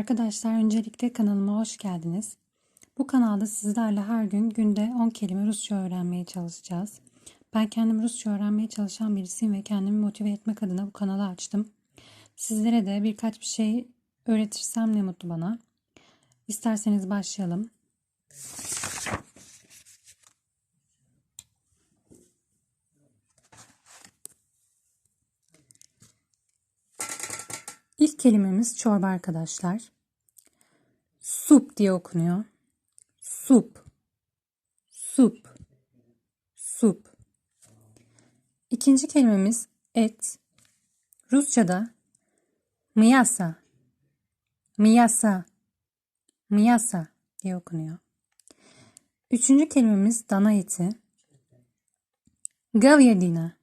Arkadaşlar öncelikle kanalıma hoş geldiniz. Bu kanalda sizlerle her gün günde 10 kelime Rusça öğrenmeye çalışacağız. Ben kendim Rusça öğrenmeye çalışan birisiyim ve kendimi motive etmek adına bu kanalı açtım. Sizlere de birkaç bir şey öğretirsem ne mutlu bana. İsterseniz başlayalım. Kelimemiz çorba arkadaşlar. Sup diye okunuyor. Sup. Sup. Sup. İkinci kelimemiz et. Rusça'da miyasa. Miyasa. Miyasa diye okunuyor. Üçüncü kelimemiz dana eti. Gavyadina.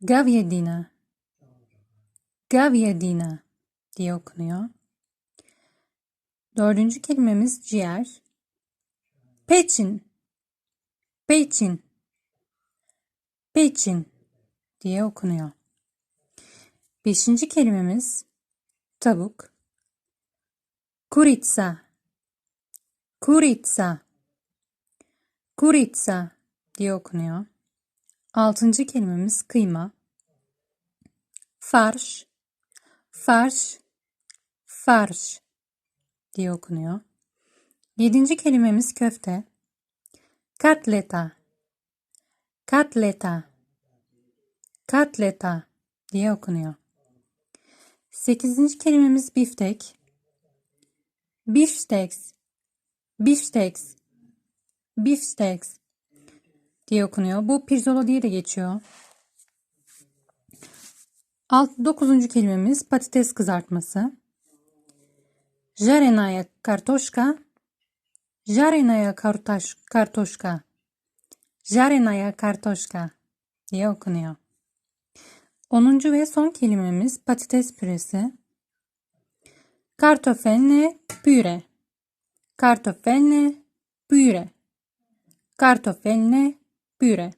Gavyadina. Gavyadina diye okunuyor. Dördüncü kelimemiz ciğer. Peçin. Peçin. Peçin diye okunuyor. Beşinci kelimemiz tavuk. Kuritsa. Kuritsa. Kuritsa diye okunuyor. Altıncı kelimemiz kıyma. Farş. Farş. Farş diye okunuyor. Yedinci kelimemiz köfte. Katleta. Katleta. Katleta diye okunuyor. Sekizinci kelimemiz biftek. Beefsteaks. Beefsteaks. Beefsteaks diye okunuyor. Bu pirzola diye de geçiyor. Alt, dokuzuncu kelimemiz patates kızartması. Jarenaya kartoşka. Jarenaya kartoş, kartoşka. Jarenaya kartoşka diye okunuyor. Onuncu ve son kelimemiz patates püresi. Kartofelne püre. Kartofelne püre. Kartofelne püre.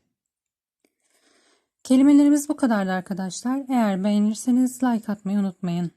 Kelimelerimiz bu kadardı arkadaşlar. Eğer beğenirseniz like atmayı unutmayın.